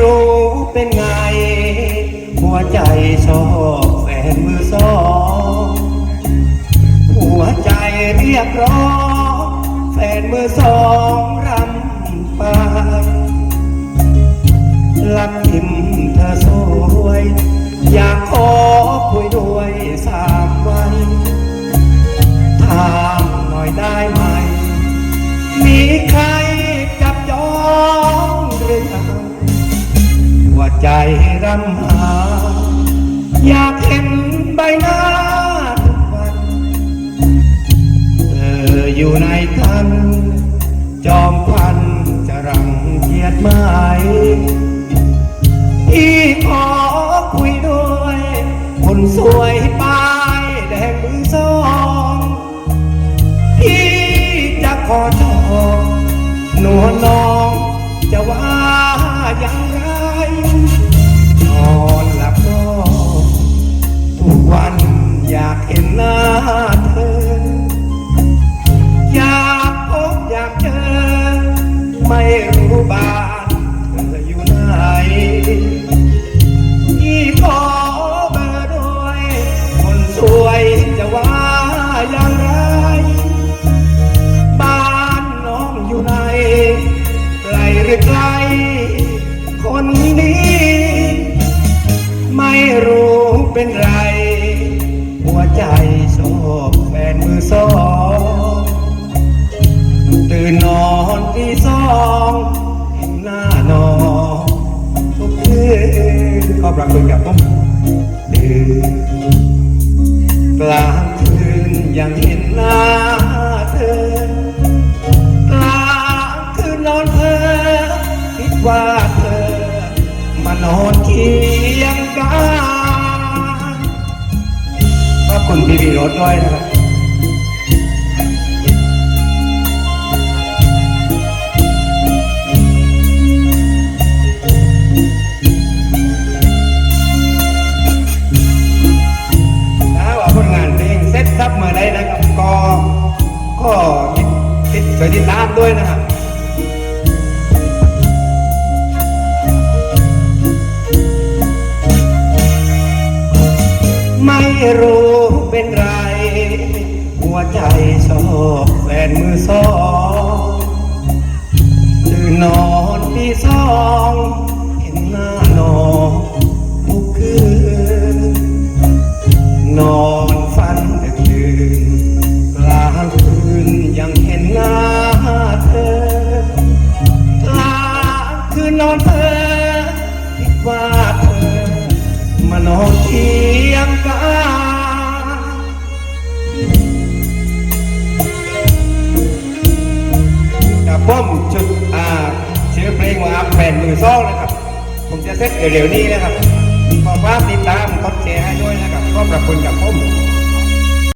รู้เป็นไง หัวใจชอบแฟนมือสอง หัวใจเรียกร้องแฟนมือสองรำไปลักทิมเธอสวย อยากขอคุยด้วยสา รำหา อยากเห็นใบหน้าทุกวันเธออยู่ในทัน จอมควันจะรังเกียจไหมพี่ขอคุยด้วย คนสวยป้ายแดงมือสองพี่จะขอ ไกล คนนี้ ไม่รู้เป็นไร หัวใจชอบแฟนมือสองตื่นนอนที่สองเห็นหน้านอนทุกคืนขอบรักคุณกับผมดื่นกลางคืนยังเห็นหน้าเธอ ว่าเธอมานอนเคียงกันขอบคุณพี่พีรถด้วยนะครับถ้าว่าผลงานเพลงเซ็ตซับเมื่อใดนะครับก็ก็ติดติดช่วยติดตามด้วยนะครับ รู้เป็นไร หัวใจชอบแฟนมือสองตื่นนอนที่สอง เห็นหน้าน้อนทุกคืน นอนฝันดึกดื่นกลางคืนยังเห็นหน้าเธอกลางคืนนอนเธอคิดว่าเธอ มานอนเคียงกันกับผมจุดอ่าชื่อเพลงว่าแผ่นมือซองนะครับ ผมจะเซ็ตเดี๋ยวๆนี้นะครับขอความติดตามกดแชร์ให้ด้วยนะครับขอบพระคุณกับผม